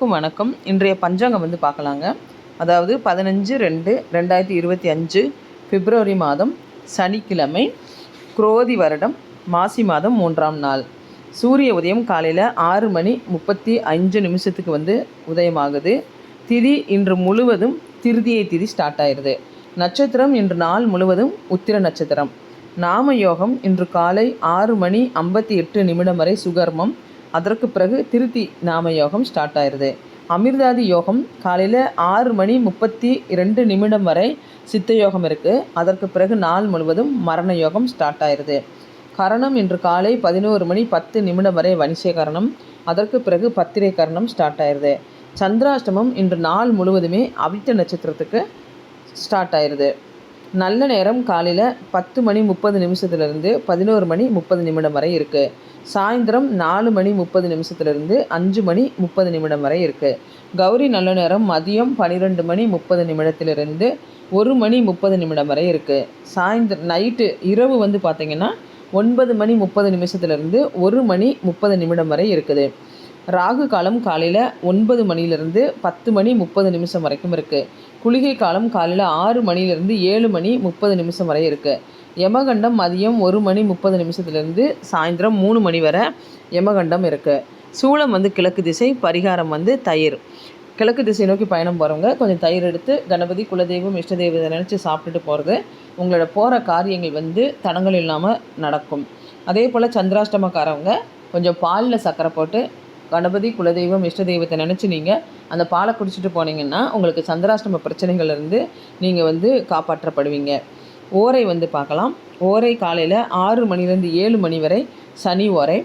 அனைவருக்கும் வணக்கம். இன்றைய பஞ்சாங்கம் வந்து பார்க்கலாங்க. அதாவது பதினஞ்சு ரெண்டு ரெண்டாயிரத்தி இருபத்தி அஞ்சு பிப்ரவரி மாதம் சனிக்கிழமை குரோதி வருடம் மாசி மாதம் மூன்றாம் நாள். சூரிய உதயம் காலையில் ஆறு மணி முப்பத்தி அஞ்சு நிமிஷத்துக்கு வந்து உதயமாகுது. திதி இன்று முழுவதும் திருதியை திதி ஸ்டார்ட் ஆயிடுது. நட்சத்திரம் இன்று நாள் முழுவதும் உத்திர நட்சத்திரம். நாம யோகம் இன்று காலை ஆறு மணி ஐம்பத்தி எட்டு நிமிடம் வரை சுகர்மம் அதற்கு பிறகு திருத்தி நாம யோகம் ஸ்டார்ட் ஆயிடுது அமிர்தாதி யோகம் காலையில் ஆறு மணி முப்பத்தி ரெண்டு நிமிடம் வரை சித்த யோகம் இருக்குது அதற்கு பிறகு நாள் முழுவதும் மரண யோகம் ஸ்டார்ட் ஆயிடுது கரணம் இன்று காலை பதினோரு மணி பத்து நிமிடம் வரை வனிசை கரணம். அதற்கு பிறகு பத்திரை கரணம் ஸ்டார்ட் ஆயிடுது சந்திராஷ்டமம் இன்று நாள் முழுவதுமே அவிட்ட நட்சத்திரத்துக்கு ஸ்டார்ட் ஆயிடுது நல்ல நேரம் காலையில் பத்து மணி முப்பது நிமிஷத்துலேருந்து பதினோரு மணி முப்பது நிமிடம் வரை இருக்குது சாயந்தரம் நாலு மணி முப்பது நிமிஷத்துலேருந்து அஞ்சு மணி முப்பது நிமிடம் வரை இருக்குது கௌரி நல்ல நேரம் மதியம் பன்னிரெண்டு மணி முப்பது நிமிடத்திலிருந்து ஒரு மணி முப்பது நிமிடம் வரை இருக்குது சாயந்தரம் நைட்டு இரவு வந்து பார்த்திங்கன்னா ஒன்பது மணி முப்பது நிமிஷத்துலேருந்து ஒரு மணி முப்பது நிமிடம் வரை இருக்குது. ராகு காலம் காலையில் ஒன்பது மணிலேருந்து பத்து மணி முப்பது நிமிஷம் வரைக்கும் இருக்குது குளிகை காலம் காலையில் ஆறு மணிலேருந்து ஏழு மணி முப்பது நிமிஷம் வரை இருக்குது யமகண்டம் மதியம் ஒரு மணி முப்பது நிமிஷத்துலேருந்து சாயந்தரம் மூணு மணி வரை யமகண்டம் இருக்குது சூளம் வந்து கிழக்கு திசை பரிகாரம் வந்து தயிர். கிழக்கு திசை நோக்கி பயணம் போகிறவங்க கொஞ்சம் தயிர் எடுத்து கணபதி குலதெய்வம் இஷ்டதெய்வத்தை நினச்சி சாப்பிட்டுட்டு போகிறது உங்களோட போகிற காரியங்கள் வந்து தடங்கள் இல்லாமல் நடக்கும். அதே போல் சந்திராஷ்டமக்காரவங்க கொஞ்சம் பாலில் சர்க்கரை போட்டு கணபதி குலதெய்வம் இஷ்ட தெய்வத்தை நினச்சி நீங்கள் அந்த பாலை குடிச்சிட்டு போனீங்கன்னா உங்களுக்கு சந்திராஷ்டம பிரச்சனைகள்லேருந்து நீங்கள் வந்து காப்பாற்றப்படுவீங்க. ஓரை வந்து பார்க்கலாம். ஓரை காலையில் ஆறு மணிலேருந்து ஏழு மணி வரை சனி ஓரை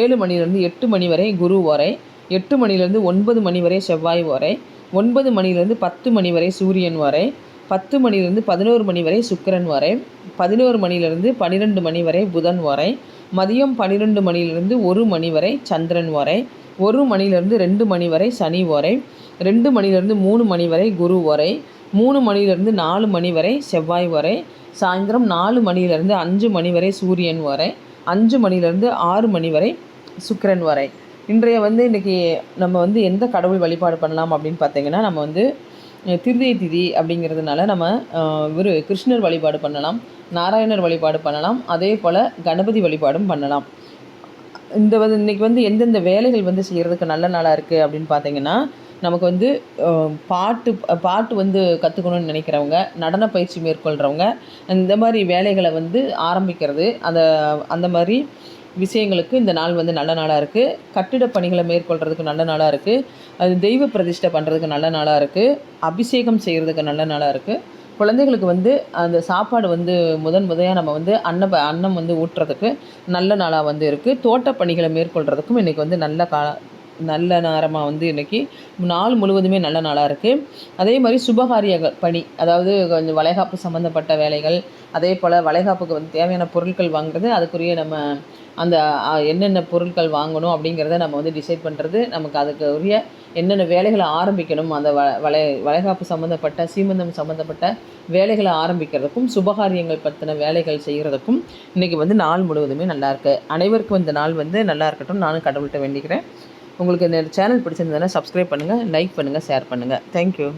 ஏழு மணிலேருந்து எட்டு மணி வரை குரு ஓரை எட்டு மணிலேருந்து ஒன்பது மணி வரை செவ்வாய் ஓரை ஒன்பது மணிலேருந்து பத்து மணி வரை சூரியன் வரை பத்து மணிலேருந்து பதினோரு மணி வரை சுக்கரன் வரை பதினோரு மணிலேருந்து பன்னிரெண்டு மணி வரை புதன் வரை மதியம் பன்னிரெண்டு மணிலேருந்து ஒரு மணி வரை சந்திரன் வரை ஒரு மணிலேருந்து ரெண்டு மணி வரை சனி ஓரை ரெண்டு மணிலேருந்து மூணு மணி வரை குரு வரை மூணு மணிலேருந்து நாலு மணி வரை செவ்வாய் வரை சாயந்தரம் நாலு மணிலேருந்து அஞ்சு மணி வரை சூரியன் வரை அஞ்சு மணிலேருந்து ஆறு மணி வரை சுக்கரன் வரை இன்றைய வந்து இன்றைக்கி நம்ம வந்து எந்த கடவுள் வழிபாடு பண்ணலாம் அப்படின்னு பார்த்தீங்கன்னா நம்ம வந்து திருதியை திதி அப்படிங்கிறதுனால நம்ம ஒரு கிருஷ்ணர் வழிபாடு பண்ணலாம் நாராயணர் வழிபாடு பண்ணலாம் அதே போல் கணபதி வழிபாடும் பண்ணலாம். இந்த வந்து இன்றைக்கி வந்து எந்தெந்த வேலைகள் வந்து செய்கிறதுக்கு நல்ல நாளாக இருக்குது அப்படின்னு பார்த்தீங்கன்னா நமக்கு வந்து பாட்டு பாட்டு வந்து கற்றுக்கணுன்னு நினைக்கிறவங்க நடன பயிற்சி மேற்கொள்கிறவங்க இந்த மாதிரி வேலைகளை வந்து ஆரம்பிக்கிறது அந்த அந்த மாதிரி விஷயங்களுக்கு இந்த நாள் வந்து நல்ல நாளாக இருக்குது கட்டிட பணிகளை மேற்கொள்கிறதுக்கு நல்ல நாளாக இருக்குது அது தெய்வ பிரதிஷ்டை பண்ணுறதுக்கு நல்ல நாளாக இருக்குது அபிஷேகம் செய்கிறதுக்கு நல்ல நாளாக இருக்குது குழந்தைகளுக்கு வந்து அந்த சாப்பாடு வந்து முதன் முதையாக நம்ம வந்து அன்ன அன்னம் வந்து ஊட்டுறதுக்கு நல்ல நாளாக வந்து இருக்குது தோட்டப்பணிகளை மேற்கொள்கிறதுக்கும் இன்றைக்கி வந்து நல்ல கா நல்ல நேரமாக வந்து இன்றைக்கி நாள் முழுவதுமே நல்ல நாளாக இருக்குது அதே மாதிரி சுபகாரிய பணி அதாவது கொஞ்சம் வளைகாப்பு சம்மந்தப்பட்ட வேலைகள் அதே போல் வளைகாப்புக்கு வந்து தேவையான பொருட்கள் வாங்குறது அதுக்குரிய நம்ம அந்த என்னென்ன பொருட்கள் வாங்கணும் அப்படிங்கிறத நம்ம வந்து டிசைட் பண்ணுறது நமக்கு அதுக்கு உரிய என்னென்ன வேலைகளை ஆரம்பிக்கணும் அந்த வ வளை வளைகாப்பு சம்மந்தப்பட்ட சீமந்தம் சம்மந்தப்பட்ட வேலைகளை ஆரம்பிக்கிறதுக்கும் சுபகாரியங்கள் பற்றின வேலைகள் செய்கிறதுக்கும் இன்றைக்கி வந்து நாள் முழுவதுமே நல்லாயிருக்கு அனைவருக்கும் இந்த நாள் வந்து நல்லா இருக்கட்டும். நானும் கடவுள்கிட்ட வேண்டிக்கிறேன். உங்களுக்கு இந்த சேனல் பிடிச்சிருந்ததுன்னா சப்ஸ்கிரைப் பண்ணுங்கள் லைக் பண்ணுங்கள் ஷேர் பண்ணுங்கள் தேங்க்யூ